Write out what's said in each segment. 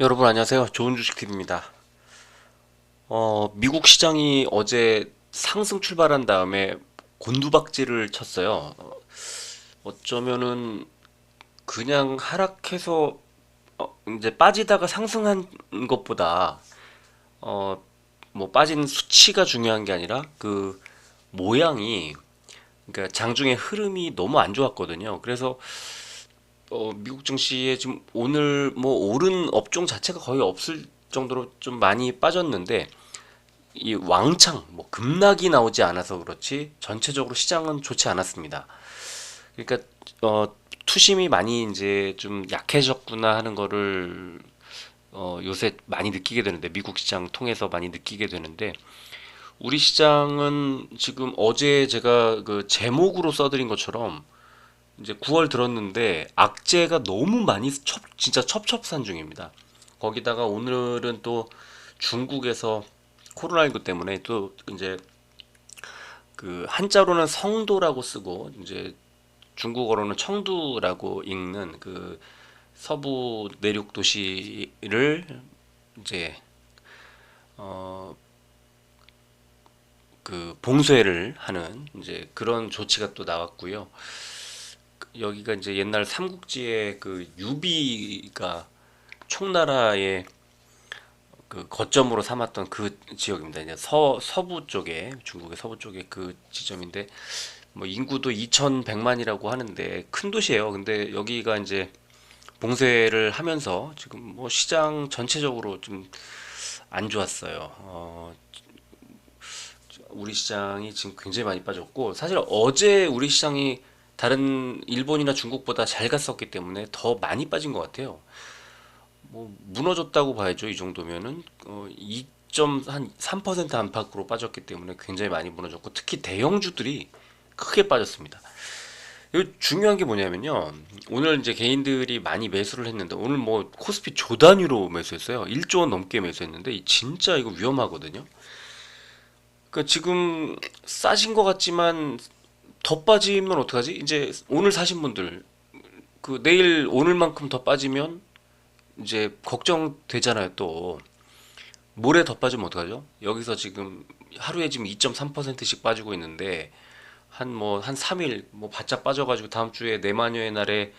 여러분 안녕하세요. 좋은 주식 TV입니다. 어, 미국 시장이 어제 상승 출발한 다음에 곤두박질을 쳤어요. 어, 어쩌면은 그냥 하락해서 어, 이제 빠지다가 상승한 것보다 어, 뭐 빠진 수치가 중요한 게 아니라 그 모양이 그러니까 장중의 흐름이 너무 안 좋았거든요. 그래서 어, 미국 증시에 지금 오늘 뭐 오른 업종 자체가 거의 없을 정도로 좀 많이 빠졌는데 이 왕창 뭐 급락이 나오지 않아서 그렇지 전체적으로 시장은 좋지 않았습니다. 그러니까 어, 투심이 많이 이제 좀 약해졌구나 하는 거를 어, 요새 많이 느끼게 되는데 미국 시장 통해서 많이 느끼게 되는데 우리 시장은 지금 어제 제가 그 제목으로 써드린 것처럼 이제 9월 들었는데 악재가 너무 많이 첩, 진짜 첩첩산 중입니다. 거기다가 오늘은 또 중국에서 코로나19 때문에 또 이제 그 한자로는 성도라고 쓰고 이제 중국어로는 청두라고 읽는 그 서부 내륙 도시를 이제 어 그 봉쇄를 하는 이제 그런 조치가 또 나왔고요. 여기가 이제 옛날 삼국지의 그 유비가 총나라의 그 거점으로 삼았던 그 지역입니다. 이제 서 서부 쪽에 중국의 서부 쪽에 그 지점인데 뭐 인구도 2,100만이라고 하는데 큰 도시예요. 근데 여기가 이제 봉쇄를 하면서 지금 뭐 시장 전체적으로 좀 안 좋았어요. 어, 우리 시장이 지금 굉장히 많이 빠졌고 사실 어제 우리 시장이 다른 일본이나 중국보다 잘 갔었기 때문에 더 많이 빠진 것 같아요. 뭐 무너졌다고 봐야죠. 이 정도면은 어, 2.3% 안팎으로 빠졌기 때문에 굉장히 많이 무너졌고 특히 대형주들이 크게 빠졌습니다. 이 중요한 게 뭐냐면요. 오늘 이제 개인들이 많이 매수를 했는데 오늘 뭐 코스피 조 단위로 매수했어요. 1조 원 넘게 매수했는데 이 진짜 이거 위험하거든요. 그러니까 지금 싸진 것 같지만 더 빠지면 어떡하지? 이제 오늘 사신 분들 그 내일 오늘만큼 더 빠지면 이제 걱정되잖아요 또 모레 더 빠지면 어떡하죠? 여기서 지금 하루에 지금 2.3%씩 빠지고 있는데 한 뭐한 3일 뭐 바짝 빠져가지고 다음 주에 내마녀의 날에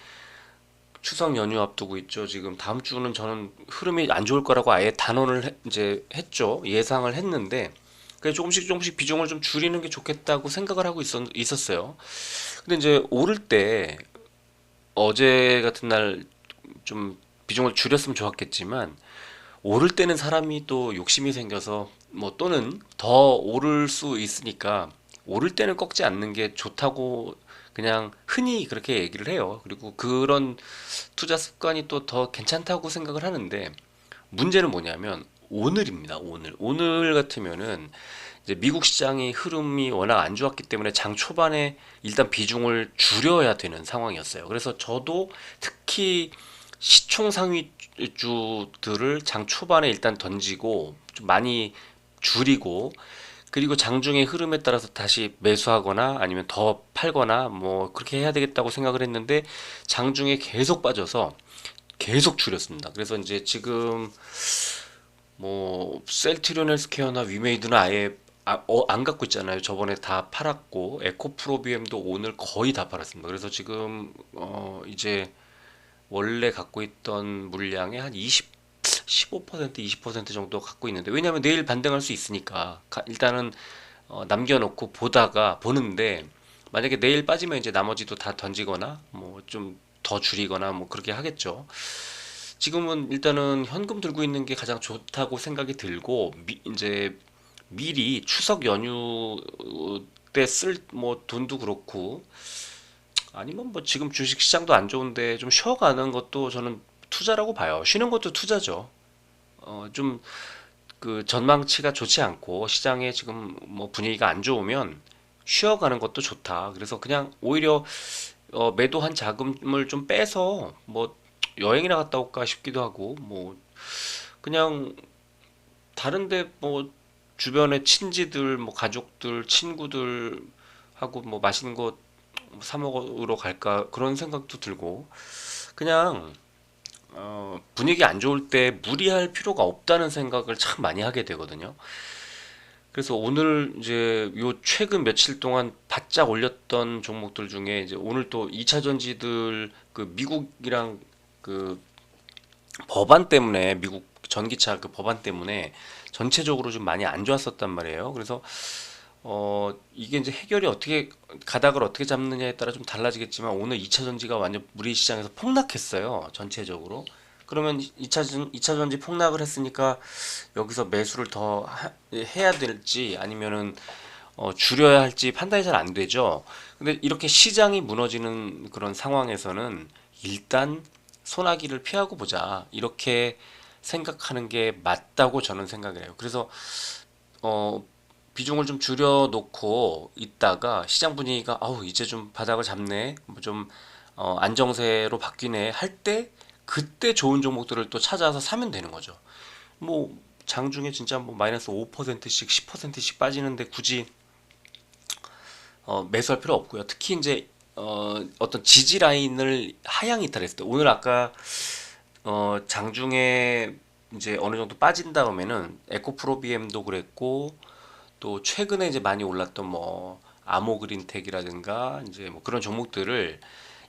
추석 연휴 앞두고 있죠. 지금 다음 주는 저는 흐름이 안 좋을 거라고 아예 단언을 해- 이제 했죠. 예상을 했는데 그래서 조금씩 조금씩 비중을 좀 줄이는 게 좋겠다고 생각을 하고 있었, 있었어요. 근데 이제 오를 때 어제 같은 날 좀 비중을 줄였으면 좋았겠지만 오를 때는 사람이 또 욕심이 생겨서 뭐 또는 더 오를 수 있으니까 오를 때는 꺾지 않는 게 좋다고 그냥 흔히 그렇게 얘기를 해요. 그리고 그런 투자 습관이 또 더 괜찮다고 생각을 하는데 문제는 뭐냐면 오늘입니다. 오늘. 오늘 같으면은 이제 미국 시장의 흐름이 워낙 안 좋았기 때문에 장 초반에 일단 비중을 줄여야 되는 상황이었어요. 그래서 저도 특히 시총 상위주들을 장 초반에 일단 던지고 좀 많이 줄이고 그리고 장중의 흐름에 따라서 다시 매수하거나 아니면 더 팔거나 뭐 그렇게 해야 되겠다고 생각을 했는데 장중에 계속 빠져서 계속 줄였습니다. 그래서 이제 지금 뭐 셀트리온 헬스케어나 위메이드는 아예 아, 어, 안 갖고 있잖아요. 저번에 다 팔았고 에코프로비엠도 오늘 거의 다 팔았습니다. 그래서 지금 어 이제 원래 갖고 있던 물량의 한 20, 15% 20% 정도 갖고 있는데 왜냐하면 내일 반등할 수 있으니까 가- 일단은 어, 남겨놓고 보다가 보는데 만약에 내일 빠지면 이제 나머지도 다 던지거나 뭐 좀 더 줄이거나 뭐 그렇게 하겠죠. 지금은 일단은 현금 들고 있는 게 가장 좋다고 생각이 들고 미, 이제 미리 추석 연휴 때 쓸 뭐 돈도 그렇고 아니면 뭐 지금 주식 시장도 안 좋은데 좀 쉬어가는 것도 저는 투자라고 봐요. 쉬는 것도 투자죠. 어, 좀 그 전망치가 좋지 않고 시장에 지금 뭐 분위기가 안 좋으면 쉬어가는 것도 좋다. 그래서 그냥 오히려 어, 매도한 자금을 좀 빼서 뭐 여행이나 갔다 올까 싶기도 하고 뭐 그냥 다른데 뭐 주변에 친지들 뭐 가족들 친구들 하고 뭐 맛있는 거 사 먹으러 갈까 그런 생각도 들고 그냥 어, 분위기 안 좋을 때 무리할 필요가 없다는 생각을 참 많이 하게 되거든요. 그래서 오늘 이제 요 최근 며칠 동안 바짝 올렸던 종목들 중에 이제 오늘 또 2차 전지들 그 미국이랑 그 법안 때문에 미국 전기차 그 법안 때문에 전체적으로 좀 많이 안 좋았었단 말이에요. 그래서 어 이게 이제 해결이 어떻게 가닥을 어떻게 잡느냐에 따라 좀 달라지겠지만 오늘 2차 전지가 완전 무리 시장에서 폭락했어요. 전체적으로. 그러면 2차 전 2차 전지 폭락을 했으니까 여기서 매수를 더 하- 해야 될지 아니면은 어, 줄여야 할지 판단이 잘 안 되죠. 근데 이렇게 시장이 무너지는 그런 상황에서는 일단 소나기를 피하고 보자. 이렇게 생각하는 게 맞다고 저는 생각을 해요. 그래서 어, 비중을 좀 줄여 놓고 있다가 시장 분위기가 아우 이제 좀 바닥을 잡네. 뭐좀 어, 안정세로 바뀌네 할 때 그때 좋은 종목들을 또 찾아서 사면 되는 거죠. 뭐 장중에 진짜 뭐 마이너스 5%씩 10%씩 빠지는데 굳이 어, 매수할 필요 없고요. 특히 이제 어, 어떤 지지 라인을 하향 이탈했을 때 오늘 아까 어, 장중에 이제 어느 정도 빠진 다음에는 에코프로비엠도 그랬고 또 최근에 이제 많이 올랐던 뭐 아모그린텍이라든가 이제 뭐 그런 종목들을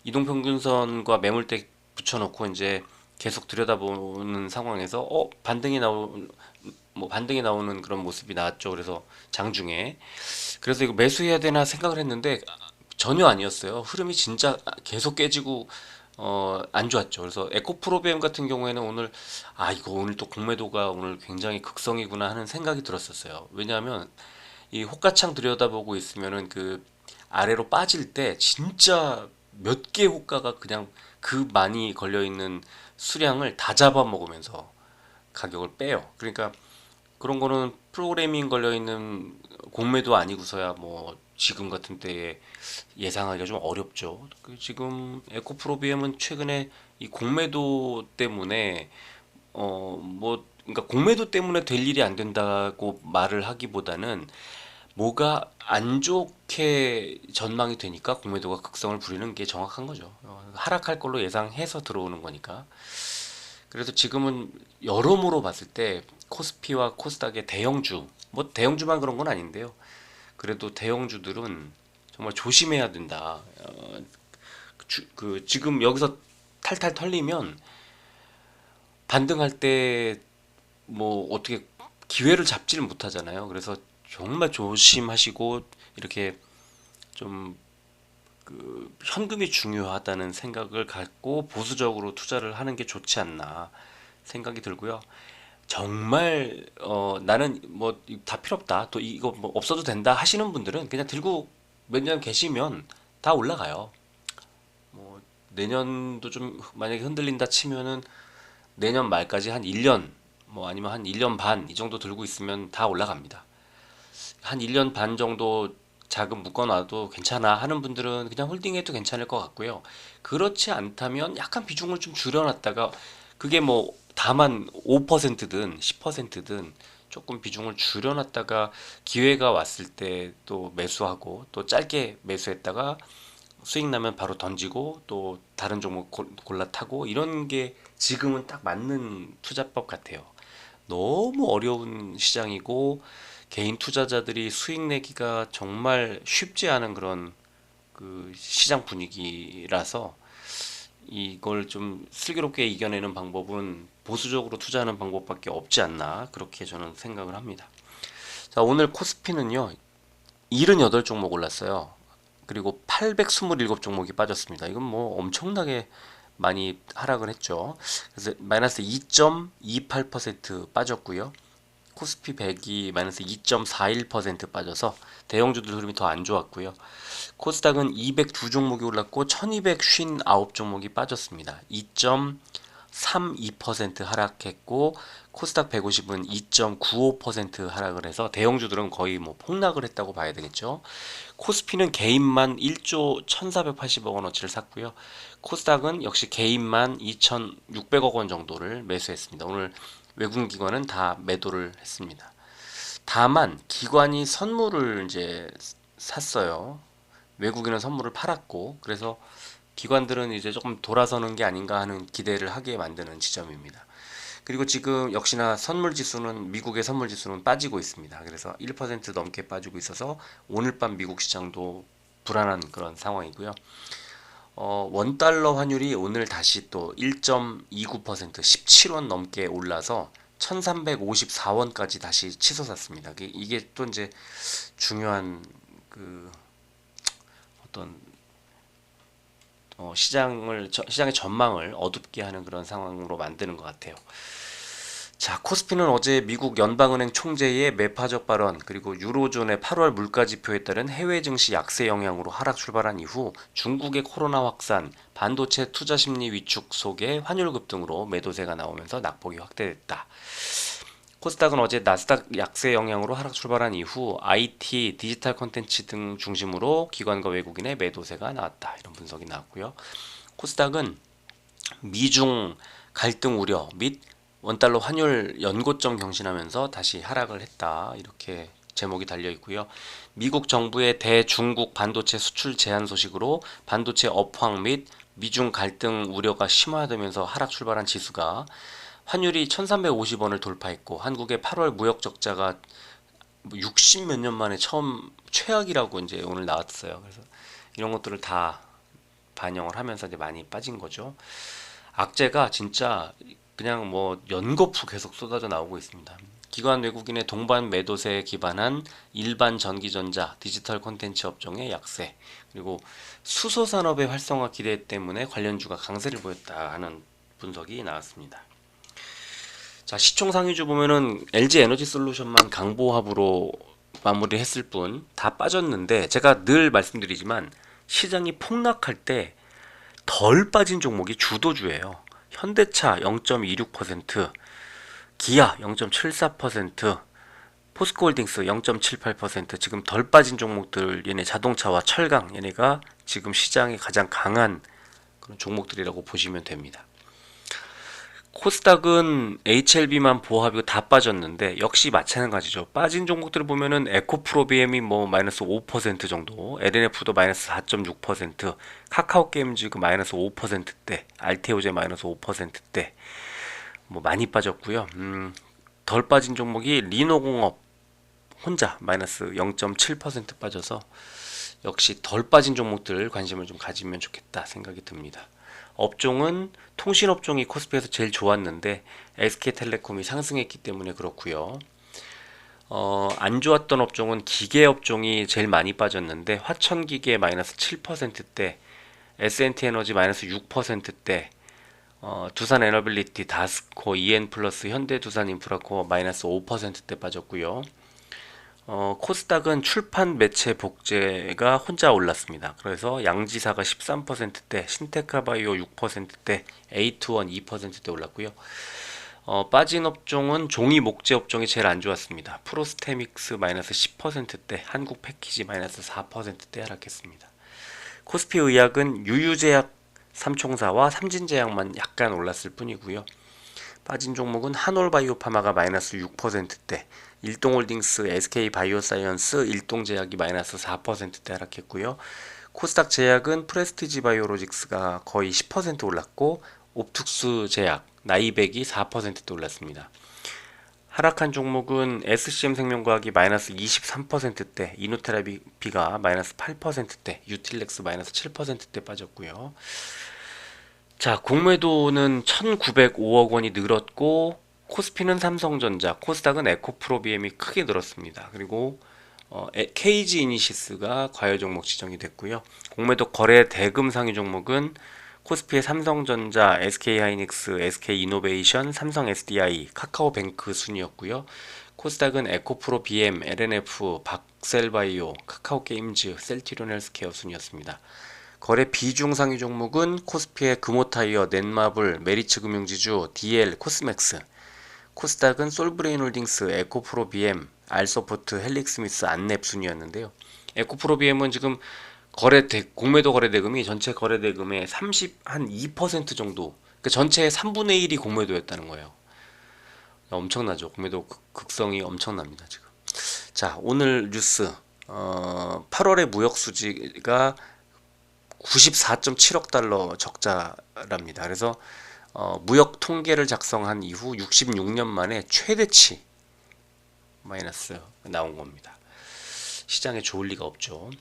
이동평균선과 매물대 붙여놓고 이제 계속 들여다보는 상황에서 어 반등이 나오 뭐 반등이 나오는 그런 모습이 나왔죠. 그래서 장중에 그래서 이거 매수해야 되나 생각을 했는데 전혀 아니었어요. 흐름이 진짜 계속 깨지고 어, 안 좋았죠. 그래서 에코프로비엠 같은 경우에는 오늘 아 이거 오늘 또 공매도가 오늘 굉장히 극성이구나 하는 생각이 들었었어요. 왜냐하면 이 호가창 들여다보고 있으면은 그 아래로 빠질 때 진짜 몇 개 호가가 그냥 그 많이 걸려 있는 수량을 다 잡아먹으면서 가격을 빼요. 그러니까 그런 거는 프로그래밍 걸려 있는 공매도 아니고서야 뭐 지금 같은 때에 예상하기가 좀 어렵죠. 그 지금 에코프로비엠은 최근에 이 공매도 때문에 어 뭐 그러니까 공매도 때문에 될 일이 안 된다고 말을 하기보다는 뭐가 안 좋게 전망이 되니까 공매도가 극성을 부리는 게 정확한 거죠. 어, 하락할 걸로 예상해서 들어오는 거니까. 그래서 지금은 여러모로 봤을 때 코스피와 코스닥의 대형주, 뭐 대형주만 그런 건 아닌데요. 그래도 대형주들은 정말 조심해야 된다. 어, 주- 그 지금 여기서 탈탈 털리면 반등할 때 뭐 어떻게 기회를 잡지를 못하잖아요. 그래서 정말 조심하시고 이렇게 좀 그 현금이 중요하다는 생각을 갖고 보수적으로 투자를 하는 게 좋지 않나 생각이 들고요. 정말 어 나는 뭐 다 필요 없다. 또 이거 뭐 없어도 된다 하시는 분들은 그냥 들고 몇 년 계시면 다 올라가요. 뭐 내년도 좀 만약에 흔들린다 치면은 내년 말까지 한 1년 뭐 아니면 한 1년 반 이 정도 들고 있으면 다 올라갑니다. 한 1년 반 정도 자금 묶어놔도 괜찮아 하는 분들은 그냥 홀딩해도 괜찮을 것 같고요. 그렇지 않다면 약간 비중을 좀 줄여놨다가 그게 뭐 다만 5%든 10%든 조금 비중을 줄여놨다가 기회가 왔을 때 또 매수하고 또 짧게 매수했다가 수익 나면 바로 던지고 또 다른 종목 골- 골라 타고 이런 게 지금은 딱 맞는 투자법 같아요. 너무 어려운 시장이고 개인 투자자들이 수익 내기가 정말 쉽지 않은 그런 그 시장 분위기라서 이걸 좀 슬기롭게 이겨내는 방법은 보수적으로 투자하는 방법밖에 없지 않나 그렇게 저는 생각을 합니다. 자, 오늘 코스피는요. 78종목 올랐어요. 그리고 827종목이 빠졌습니다. 이건 뭐 엄청나게 많이 하락을 했죠. 그래서 마이너스 2.28% 빠졌고요. 코스피 100이 마이너스 2.41% 빠져서 대형주들 흐름이 더 안 좋았고요. 코스닥은 202종목이 올랐고 1259종목이 빠졌습니다. 2.32% 하락했고 코스닥 150은 2.95% 하락을 해서 대형주들은 거의 뭐 폭락을 했다고 봐야 되겠죠. 코스피는 개인만 1조 1,480억 원어치를 샀고요. 코스닥은 역시 개인만 2,600억 원 정도를 매수했습니다. 오늘 외국 기관은 다 매도를 했습니다. 다만 기관이 선물을 이제 샀어요. 외국인은 선물을 팔았고 그래서 기관들은 이제 조금 돌아서는 게 아닌가 하는 기대를 하게 만드는 지점입니다. 그리고 지금 역시나 선물 지수는 미국의 선물 지수는 빠지고 있습니다. 그래서 1% 넘게 빠지고 있어서 오늘 밤 미국 시장도 불안한 그런 상황이고요. 어, 원달러 환율이 오늘 다시 또 1.29% 17원 넘게 올라서 1354원까지 다시 치솟았습니다. 이게- 이게 또 이제 중요한 그 어떤 어, 시장을 저- 시장의 전망을 어둡게 하는 그런 상황으로 만드는 것 같아요. 자, 코스피는 어제 미국 연방은행 총재의 매파적 발언 그리고 유로존의 8월 물가 지표에 따른 해외 증시 약세 영향으로 하락 출발한 이후 중국의 코로나 확산, 반도체 투자 심리 위축 속에 환율 급등으로 매도세가 나오면서 낙폭이 확대됐다. 코스닥은 어제 나스닥 약세 영향으로 하락 출발한 이후 IT, 디지털 콘텐츠 등 중심으로 기관과 외국인의 매도세가 나왔다. 이런 분석이 나왔고요. 코스닥은 미중 갈등 우려 및 원달러 환율 연고점 경신하면서 다시 하락을 했다. 이렇게 제목이 달려 있고요. 미국 정부의 대중국 반도체 수출 제한 소식으로 반도체 업황 및 미중 갈등 우려가 심화되면서 하락 출발한 지수가 환율이 1350원을 돌파했고 한국의 8월 무역 적자가 60 몇 년 만에 처음 최악이라고 이제 오늘 나왔어요. 그래서 이런 것들을 다 반영을 하면서 이제 많이 빠진 거죠. 악재가 진짜 그냥 뭐 연거푸 계속 쏟아져 나오고 있습니다. 기관 외국인의 동반 매도세에 기반한 일반 전기전자, 디지털 콘텐츠 업종의 약세, 그리고 수소 산업의 활성화 기대 때문에 관련주가 강세를 보였다 하는 분석이 나왔습니다. 자, 시총 상위주 보면은 LG 에너지 솔루션만 강보합으로 마무리했을 뿐 다 빠졌는데 제가 늘 말씀드리지만 시장이 폭락할 때 덜 빠진 종목이 주도주예요. 현대차 0.26%, 기아 0.74%, 포스코홀딩스 0.78% 지금 덜 빠진 종목들 얘네 자동차와 철강 얘네가 지금 시장에 가장 강한 그런 종목들이라고 보시면 됩니다. 코스닥은 HLB만 보합이고 다 빠졌는데 역시 마찬가지죠. 빠진 종목들을 보면은 에코프로비엠이 뭐 마이너스 5% 정도, LNF도 마이너스 4.6%, 카카오게임즈 그 마이너스 5%대, 알테오제 마이너스 5%대, 뭐 많이 빠졌고요. 음, 덜 빠진 종목이 리노공업 혼자 마이너스 0.7% 빠져서 역시 덜 빠진 종목들 관심을 좀 가지면 좋겠다 생각이 듭니다. 업종은 통신 업종이 코스피에서 제일 좋았는데 SK텔레콤이 상승했기 때문에 그렇고요. 어, 안 좋았던 업종은 기계 업종이 제일 많이 빠졌는데 화천기계 마이너스 7%대, S&T에너지 마이너스 6%대, 어, 두산 에너빌리티, 다스코, EN 플러스, 현대 두산 인프라코어 마이너스 5%대 빠졌고요. 어, 코스닥은 출판 매체 복제가 혼자 올랐습니다. 그래서 양지사가 13%대, 신테크바이오 6%대, 에이트원 2%대 올랐고요. 어, 빠진 업종은 종이 목재 업종이 제일 안 좋았습니다. 프로스테믹스 마이너스 10%대, 한국 패키지 마이너스 4%대 하락했습니다. 코스피 의학은 유유제약 삼총사와 삼진제약만 약간 올랐을 뿐이고요. 빠진 종목은 한올바이오파마가 마이너스 6%대, 일동홀딩스, SK바이오사이언스, 일동제약이 마이너스 4%대 하락했고요. 코스닥 제약은 프레스티지 바이오로직스가 거의 10% 올랐고 옵툭스 제약, 나이백이 4%대 올랐습니다. 하락한 종목은 SCM 생명과학이 마이너스 23%대, 이노테라피가 마이너스 8%대, 유틸렉스 마이너스 7%대 빠졌고요. 자, 공매도는 1,905억 원이 늘었고 코스피는 삼성전자, 코스닥은 에코프로비엠이 크게 늘었습니다. 그리고 어, 에- KG 이니시스가 과열 종목 지정이 됐고요. 공매도 거래 대금 상위 종목은 코스피의 삼성전자, SK하이닉스, SK이노베이션, 삼성 SDI, 카카오뱅크 순이었고요. 코스닥은 에코프로 BM, LNF, 박셀바이오, 카카오게임즈, 셀티론 헬스케어 순이었습니다. 거래 비중 상위 종목은 코스피의 금호타이어, 넷마블, 메리츠 금융지주, DL, 코스맥스, 코스닥은 솔브레인홀딩스, 에코프로 BM, 알서포트, 헬릭스미스, 안랩 순이었는데요. 에코프로 BM은 지금 거래 대, 공매도 거래 대금이 전체 거래 대금의 30 한 2% 정도, 그 전체의 3분의 1이 공매도였다는 거예요. 엄청나죠. 공매도 극- 극성이 엄청납니다 지금. 자 오늘 뉴스 어, 8월의 무역 수지가 94.7억 달러 적자랍니다. 그래서 어, 무역 통계를 작성한 이후 66년 만에 최대치 마이너스 나온 겁니다. 시장에 좋을 리가 없죠.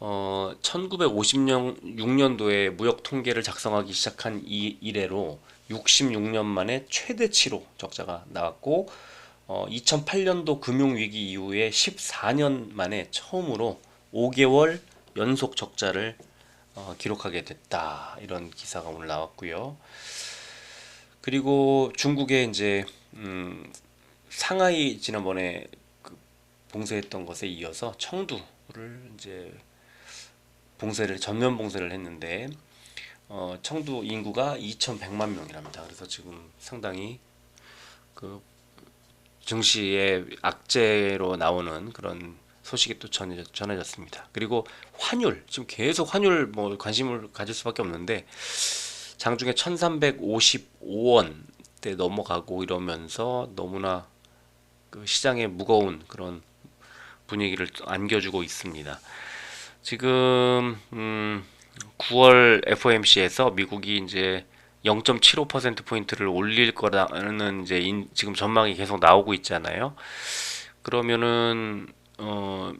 어, 1956년도에 무역 통계를 작성하기 시작한 이 이래로 66년 만에 최대치로 적자가 나왔고 어, 2008년도 금융위기 이후에 14년 만에 처음으로 5개월 연속 적자를 어, 기록하게 됐다 이런 기사가 오늘 나왔고요. 그리고 중국의 이제 음, 상하이 지난번에 그 봉쇄했던 것에 이어서 청두를 이제 봉쇄를 전면 봉쇄를 했는데 어, 청두 인구가 2,100만 명이랍니다. 그래서 지금 상당히 그 증시에 악재로 나오는 그런 소식이 또 전해졌, 전해졌습니다. 그리고 환율 지금 계속 환율 뭐 관심을 가질 수밖에 없는데 장중에 1,355원 대 넘어가고 이러면서 너무나 그 시장에 무거운 그런 분위기를 안겨주고 있습니다. 지금 음 9월 FOMC에서 미국이 이제 0.75% 포인트를 올릴 거라는 이제 인, 지금 전망이 계속 나오고 있잖아요. 그러면은 어그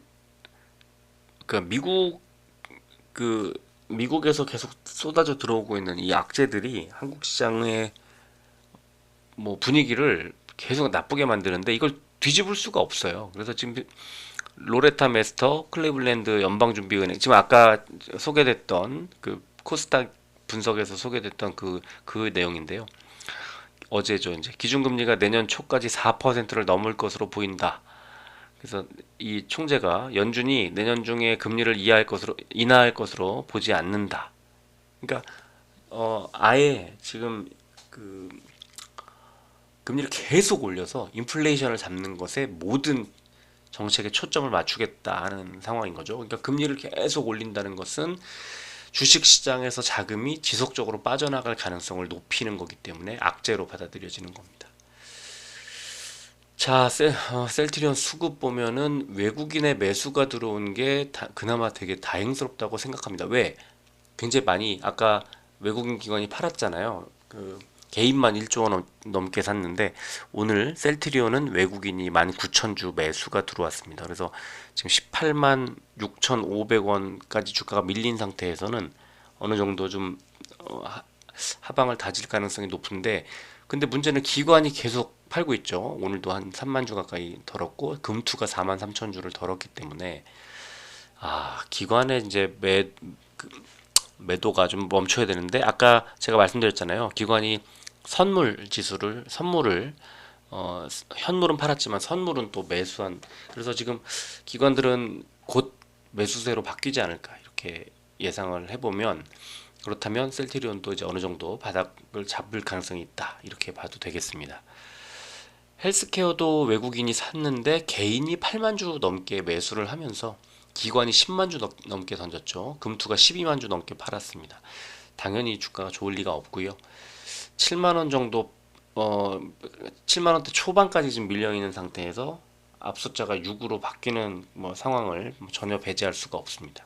미국 그 미국에서 계속 쏟아져 들어오고 있는 이 악재들이 한국 시장의 뭐 분위기를 계속 나쁘게 만드는데 이걸 뒤집을 수가 없어요. 그래서 지금 로레타 메스터 클리블랜드 연방준비은행 지금 아까 소개됐던 그 코스닥 분석에서 소개됐던 그그 내용인데요. 어제죠. 이제 기준금리가 내년 초까지 4%를 넘을 것으로 보인다. 그래서 이 총재가 연준이 내년 중에 금리를 이하할 것으로 인하할 것으로 보지 않는다. 그러니까 어 아예 지금 그 금리를 계속 올려서 인플레이션을 잡는 것에 모든 정책에 초점을 맞추겠다 하는 상황인 거죠. 그러니까 금리를 계속 올린다는 것은 주식 시장에서 자금이 지속적으로 빠져나갈 가능성을 높이는 거기 때문에 악재로 받아들여지는 겁니다. 자, 셀, 어, 셀트리온 수급 보면은 외국인의 매수가 들어온 게 다, 그나마 되게 다행스럽다고 생각합니다. 왜? 굉장히 많이 아까 외국인 기관이 팔았잖아요. 그 개인만 1조 원 넘게 샀는데 오늘 셀트리온은 외국인이 19,000주 매수가 들어왔습니다. 그래서 지금 18만 6,500원까지 주가가 밀린 상태에서는 어느 정도 좀 어, 하방을 다질 가능성이 높은데 근데 문제는 기관이 계속 팔고 있죠. 오늘도 한 3만 주 가까이 덜었고 금투가 4만 3천 주를 덜었기 때문에 아 기관의 이제 매 그, 매도가 좀 멈춰야 되는데 아까 제가 말씀드렸잖아요. 기관이 선물 지수를 선물을 어, 현물은 팔았지만 선물은 또 매수한 그래서 지금 기관들은 곧 매수세로 바뀌지 않을까 이렇게 예상을 해보면 그렇다면 셀트리온도 이제 어느 정도 바닥을 잡을 가능성이 있다 이렇게 봐도 되겠습니다. 헬스케어도 외국인이 샀는데 개인이 8만 주 넘게 매수를 하면서 기관이 10만 주 넘게 던졌죠. 금투가 12만 주 넘게 팔았습니다. 당연히 주가가 좋을 리가 없고요. 7만 원 정도 어 7만 원대 초반까지 지금 밀려 있는 상태에서 앞숫자가 6으로 바뀌는 뭐 상황을 전혀 배제할 수가 없습니다.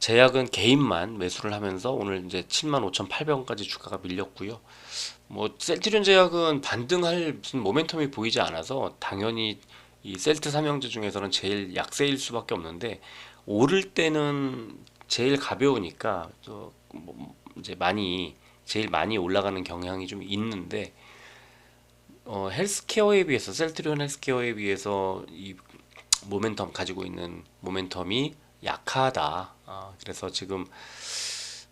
제약은 개인만 매수를 하면서 오늘 이제 75,800원까지 주가가 밀렸고요. 뭐 셀트리온 제약은 반등할 무슨 모멘텀이 보이지 않아서 당연히 이 셀트 삼형제 중에서는 제일 약세일 수밖에 없는데 오를 때는 제일 가벼우니까 뭐 이제 많이 제일 많이 올라가는 경향이 좀 있는데 어, 헬스케어에 비해서 셀트리온 헬스케어에 비해서 이 모멘텀 가지고 있는 모멘텀이 약하다. 아, 그래서 지금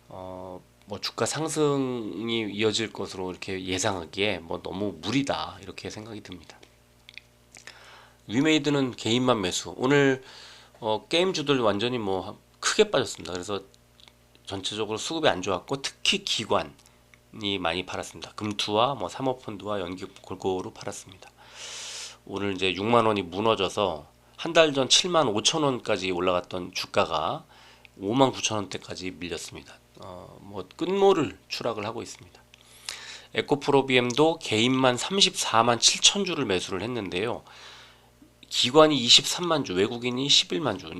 어, 뭐 주가 상승이 이어질 것으로 이렇게 예상하기에 뭐 너무 무리다 이렇게 생각이 듭니다. 위메이드는 개인만 매수. 오늘 어, 게임주들 완전히 뭐 크게 빠졌습니다. 그래서 전체적으로 수급이 안 좋았고 특히 기관 이 많이 팔았습니다. 금투와 뭐 사모펀드와 연기 골고루 팔았습니다. 오늘 이제 6만 원이 무너져서 한 달 전 7만 5천 원까지 올라갔던 주가가 5만 9천 원대까지 밀렸습니다. 어, 뭐 끝모를 추락을 하고 있습니다. 에코프로비엠도 개인만 34만 7천 주를 매수를 했는데요. 기관이 23만 주, 외국인이 11만 주.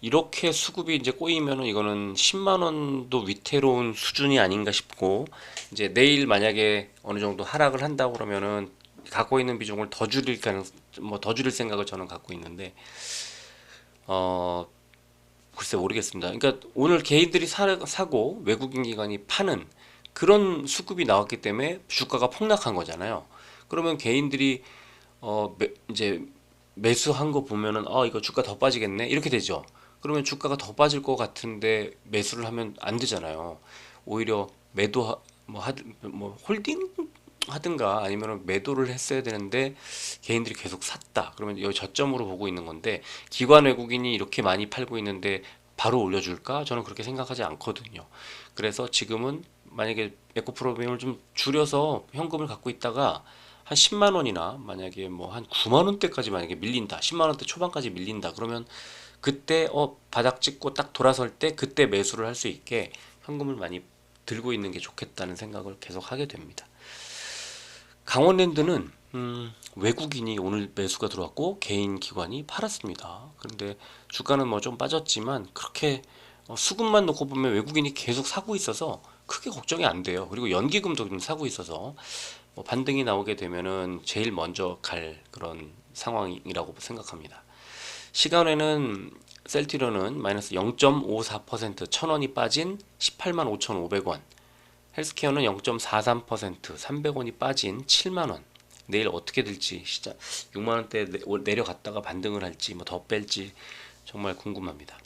이렇게 수급이 이제 꼬이면은 이거는 10만 원도 위태로운 수준이 아닌가 싶고 이제 내일 만약에 어느 정도 하락을 한다고 그러면은 갖고 있는 비중을 더 줄일 가능 뭐더 줄일 생각을 저는 갖고 있는데 어 글쎄 모르겠습니다. 그러니까 오늘 개인들이 사, 사고 외국인 기관이 파는 그런 수급이 나왔기 때문에 주가가 폭락한 거잖아요. 그러면 개인들이 어 매, 이제 매수한 거 보면은 아 이거 주가 더 빠지겠네 이렇게 되죠. 그러면 주가가 더 빠질 것 같은데 매수를 하면 안 되잖아요. 오히려 매도 뭐 하든 뭐 홀딩 하든가 아니면 매도를 했어야 되는데 개인들이 계속 샀다. 그러면 여기 저점으로 보고 있는 건데 기관 외국인이 이렇게 많이 팔고 있는데 바로 올려줄까? 저는 그렇게 생각하지 않거든요. 그래서 지금은 만약에 에코프로비움을 좀 줄여서 현금을 갖고 있다가 한 10만 원이나 만약에 뭐 한 9만 원대까지 만약에 밀린다. 10만 원대 초반까지 밀린다. 그러면 그때 어 바닥 찍고 딱 돌아설 때 그때 매수를 할 수 있게 현금을 많이 들고 있는 게 좋겠다는 생각을 계속 하게 됩니다. 강원랜드는 음, 외국인이 오늘 매수가 들어왔고 개인 기관이 팔았습니다. 그런데 주가는 뭐 좀 빠졌지만 그렇게 어, 수급만 놓고 보면 외국인이 계속 사고 있어서 크게 걱정이 안 돼요. 그리고 연기금도 좀 사고 있어서 뭐 반등이 나오게 되면은 제일 먼저 갈 그런 상황이라고 생각합니다. 시간에는 셀티로는 마이너스 0.54%천 원이 빠진 18만 5,500원. 헬스케어는 0.43% 300원이 빠진 7만 원. 내일 어떻게 될지 시작 6만 원대 내려갔다가 반등을 할지 뭐 더 뺄지 정말 궁금합니다.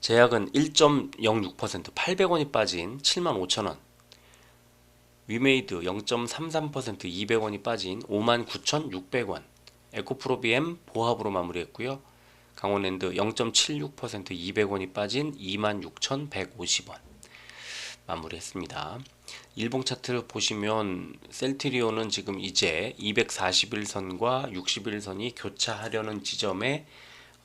제약은 1.06% 800원이 빠진 7만 5천 원. 위메이드 0.33% 200원이 빠진 59,600원. 에코프로비엠 보합으로 마무리했고요. 강원랜드 0.76% 200원이 빠진 26,150원. 마무리했습니다. 일봉 차트를 보시면 셀트리온은 지금 이제 241선과 61선이 교차하려는 지점에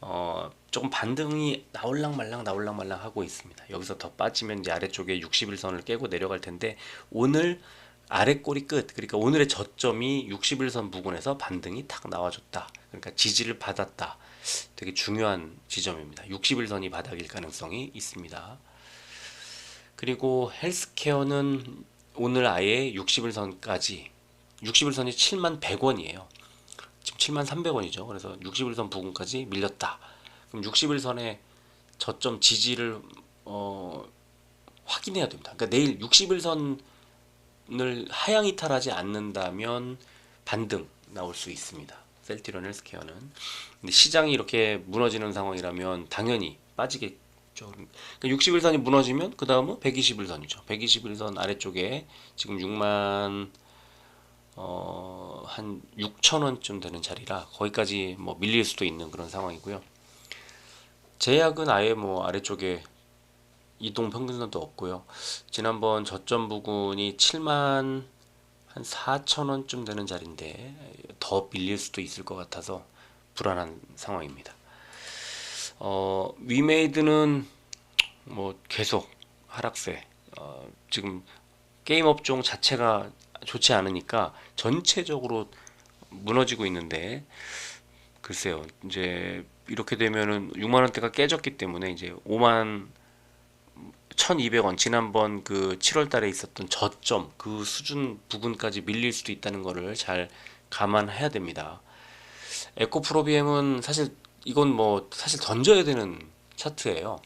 어, 조금 반등이 나올랑 말랑 나올랑 말랑 하고 있습니다. 여기서 더 빠지면 이제 아래쪽에 61선을 깨고 내려갈 텐데 오늘 아래 꼬리 끝 그러니까 오늘의 저점이 61선 부근에서 반등이 탁 나와줬다. 그러니까 지지를 받았다. 되게 중요한 지점입니다. 61선이 바닥일 가능성이 있습니다. 그리고 헬스케어는 오늘 아예 60일 선까지 60일 선이 7만 100원이에요. 지금 7만 300원이죠. 그래서 60일 선 부근까지 밀렸다. 그럼 60일 선의 저점 지지를 어, 확인해야 됩니다. 그러니까 내일 60일 선을 하향 이탈하지 않는다면 반등 나올 수 있습니다. 셀티론 헬스케어는 근데 시장이 이렇게 무너지는 상황이라면 당연히 빠지겠 그러니까 60일선이 무너지면 그 다음은 121선이죠. 121선 아래쪽에 지금 6만 어, 한 6천 원쯤 되는 자리라 거기까지 뭐 밀릴 수도 있는 그런 상황이고요. 제약은 아예 뭐 아래쪽에 이동 평균선도 없고요. 지난번 저점 부근이 7만 한 4천 원쯤 되는 자리인데 더 밀릴 수도 있을 것 같아서 불안한 상황입니다. 어, 위메이드는 뭐 계속 하락세. 어, 지금 게임 업종 자체가 좋지 않으니까 전체적으로 무너지고 있는데 글쎄요. 이제 이렇게 되면은 6만 원대가 깨졌기 때문에 이제 5만 1200원 지난번 그 7월 달에 있었던 저점 그 수준 부분까지 밀릴 수도 있다는 거를 잘 감안해야 됩니다. 에코프로비엠은 사실 이건 뭐 사실 던져야 되는 차트예요.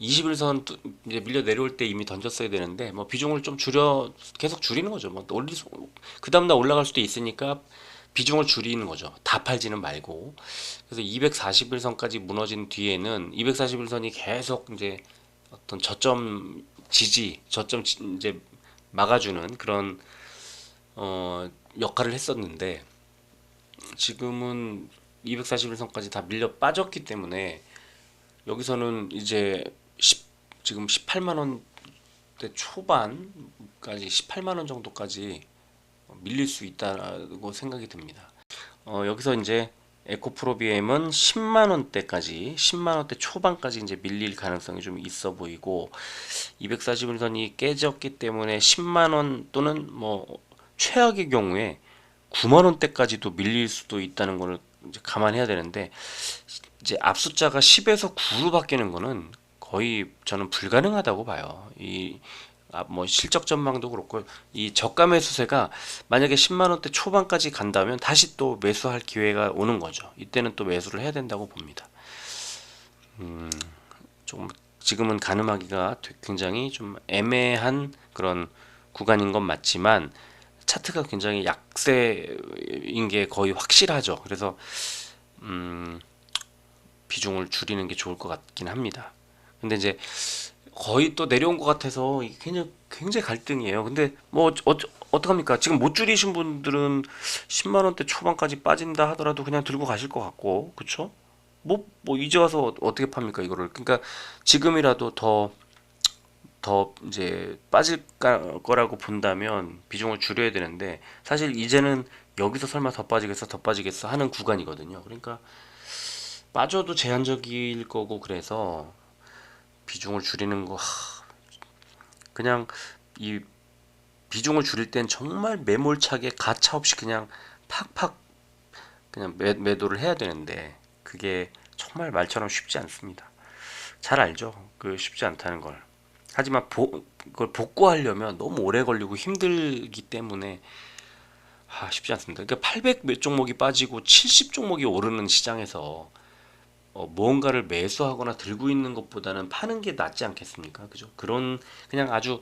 21선 이제 밀려 내려올 때 이미 던졌어야 되는데 뭐 비중을 좀 줄여 계속 줄이는 거죠. 뭐 올리 그 다음 날 올라갈 수도 있으니까 비중을 줄이는 거죠. 다 팔지는 말고. 그래서 241선까지 무너진 뒤에는 241선이 계속 이제 어떤 저점 지지, 저점 이제 막아주는 그런 어 역할을 했었는데 지금은 241선까지 다 밀려 빠졌기 때문에 여기서는 이제 10, 지금 18만 원대 초반까지 18만 원 정도까지 밀릴 수 있다고 생각이 듭니다. 어, 여기서 이제 에코프로비엠은 10만 원대까지 10만 원대 초반까지 이제 밀릴 가능성이 좀 있어 보이고 241선이 깨졌기 때문에 10만 원 또는 뭐 최악의 경우에 9만 원대까지도 밀릴 수도 있다는 거를 이제 감안해야 되는데 이제 앞숫자가 10에서 9로 바뀌는 거는 거의 저는 불가능하다고 봐요. 이 아, 뭐 실적 전망도 그렇고 이 저가 매수세가 만약에 10만 원대 초반까지 간다면 다시 또 매수할 기회가 오는 거죠. 이때는 또 매수를 해야 된다고 봅니다. 음, 조금 지금은 가늠하기가 되- 굉장히 좀 애매한 그런 구간인 건 맞지만 차트가 굉장히 약세 인 게 거의 확실하죠. 그래서 음, 비중을 줄이는 게 좋을 것 같긴 합니다. 근데 이제 거의 또 내려온 것 같아서 굉장히 굉장히 갈등이에요. 근데 뭐 어, 어떡합니까? 지금 못 줄이신 분들은 10만 원대 초반까지 빠진다 하더라도 그냥 들고 가실 것 같고, 그쵸? 뭐, 뭐 이제 와서 어떻게 팝니까 이거를? 그러니까 지금이라도 더더 이제 빠질 까- 거라고 본다면 비중을 줄여야 되는데 사실 이제는 여기서 설마 더 빠지겠어 더 빠지겠어 하는 구간이거든요. 그러니까 빠져도 제한적일 거고 그래서 비중을 줄이는 거 하, 그냥 이 비중을 줄일 땐 정말 매몰차게 가차 없이 그냥 팍팍 그냥 매, 매도를 해야 되는데 그게 정말 말처럼 쉽지 않습니다. 잘 알죠? 그 쉽지 않다는 걸. 하지만 보, 그걸 복구하려면 너무 오래 걸리고 힘들기 때문에 아, 쉽지 않습니다. 그러니까 800 몇 종목이 빠지고 70 종목이 오르는 시장에서 어, 무언가를 매수하거나 들고 있는 것보다는 파는 게 낫지 않겠습니까? 그죠? 그런 그냥 아주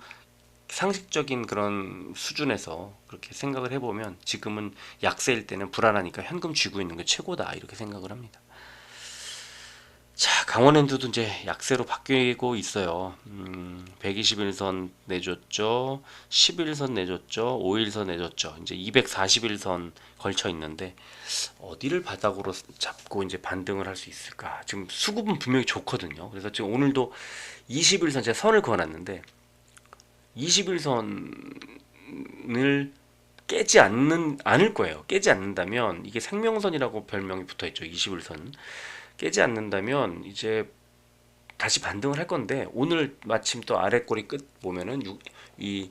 상식적인 그런 수준에서 그렇게 생각을 해보면 지금은 약세일 때는 불안하니까 현금 쥐고 있는 게 최고다 이렇게 생각을 합니다. 자, 강원랜드도 이제 약세로 바뀌고 있어요. 음, 121선 내줬죠. 11선 내줬죠. 5일선 내줬죠. 이제 241선 걸쳐 있는데 어디를 바닥으로 잡고 이제 반등을 할 수 있을까? 지금 수급은 분명히 좋거든요. 그래서 지금 오늘도 21선 제가 선을 그어 놨는데 21선을 깨지 않는 않을 거예요. 깨지 않는다면 이게 생명선이라고 별명이 붙어 있죠. 21선. 깨지 않는다면 이제 다시 반등을 할 건데 오늘 마침 또 아래 꼬리 끝 보면은 육- 이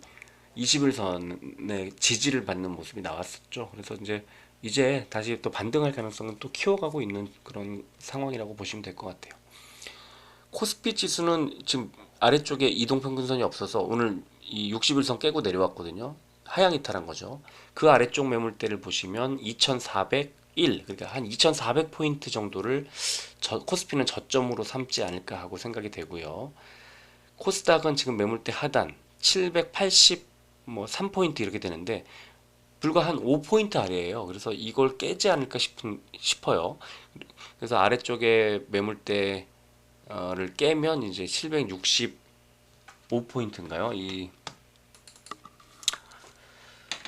21선의 지지를 받는 모습이 나왔었죠. 그래서 이제 이제 다시 또 반등할 가능성은 또 키워가고 있는 그런 상황이라고 보시면 될 것 같아요. 코스피 지수는 지금 아래쪽에 이동평균선이 없어서 오늘 이 61선 깨고 내려왔거든요. 하향 이탈한 거죠. 그 아래쪽 매물대를 보시면 2401 그러니까 한 2400포인트 정도를 저, 코스피는 저점으로 삼지 않을까 하고 생각이 되고요. 코스닥은 지금 매물대 하단 780뭐 3포인트 이렇게 되는데 불과 한 5포인트 아래예요. 그래서 이걸 깨지 않을까 싶은 싶어요. 그래서 아래쪽에 매물대 를 깨면 이제 765포인트인가요? 이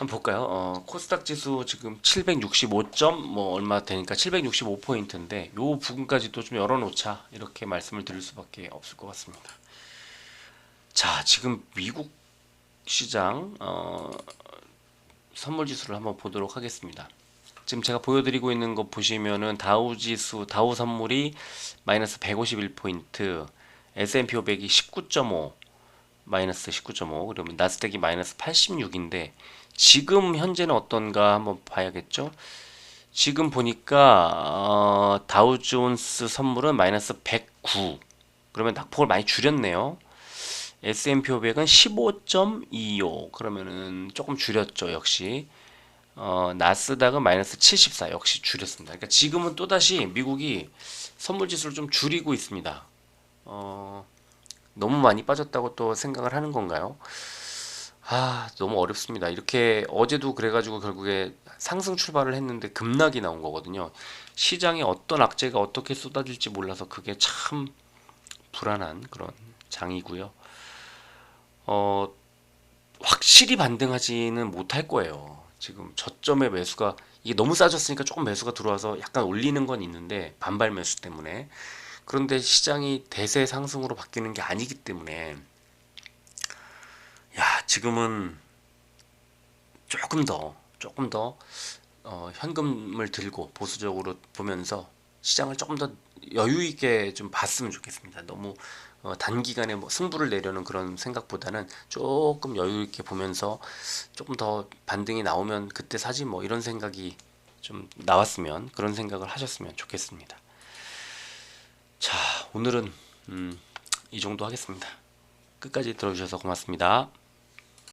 한번 볼까요? 어, 코스닥 지수 지금 765점 뭐 얼마 되니까 765 포인트인데 요 부분까지도 좀 열어놓자 이렇게 말씀을 드릴 수밖에 없을 것 같습니다. 자, 지금 미국 시장 어, 선물 지수를 한번 보도록 하겠습니다. 지금 제가 보여드리고 있는 거 보시면은 다우 지수, 다우 선물이 마이너스 151포인트, S&P 500이 19.5, 마이너스 19.5, 그러면 나스닥이 마이너스 86인데 지금 현재는 어떤가 한번 봐야겠죠? 지금 보니까 어, 다우존스 선물은 마이너스 109, 그러면 낙폭을 많이 줄였네요. S&P 500은 15.25, 그러면은 조금 줄였죠, 역시. 어, 나스닥은 마이너스 74 역시 줄였습니다. 그러니까 지금은 또다시 미국이 선물 지수를 좀 줄이고 있습니다. 어, 너무 많이 빠졌다고 또 생각을 하는 건가요? 아, 너무 어렵습니다. 이렇게 어제도 그래가지고 결국에 상승 출발을 했는데 급락이 나온 거거든요. 시장에 어떤 악재가 어떻게 쏟아질지 몰라서 그게 참 불안한 그런 장이고요. 어, 확실히 반등하지는 못할 거예요. 지금 저점의 매수가 이게 너무 싸졌으니까 조금 매수가 들어와서 약간 올리는 건 있는데 반발 매수 때문에 그런데 시장이 대세 상승으로 바뀌는 게 아니기 때문에 야 지금은 조금 더 조금 더 어, 현금을 들고 보수적으로 보면서 시장을 조금 더 여유 있게 좀 봤으면 좋겠습니다. 너무 어, 단기간에 뭐 승부를 내려는 그런 생각보다는 조금 여유 있게 보면서 조금 더 반등이 나오면 그때 사지 뭐 이런 생각이 좀 나왔으면 그런 생각을 하셨으면 좋겠습니다. 자, 오늘은 음, 이 정도 하겠습니다. 끝까지 들어주셔서 고맙습니다.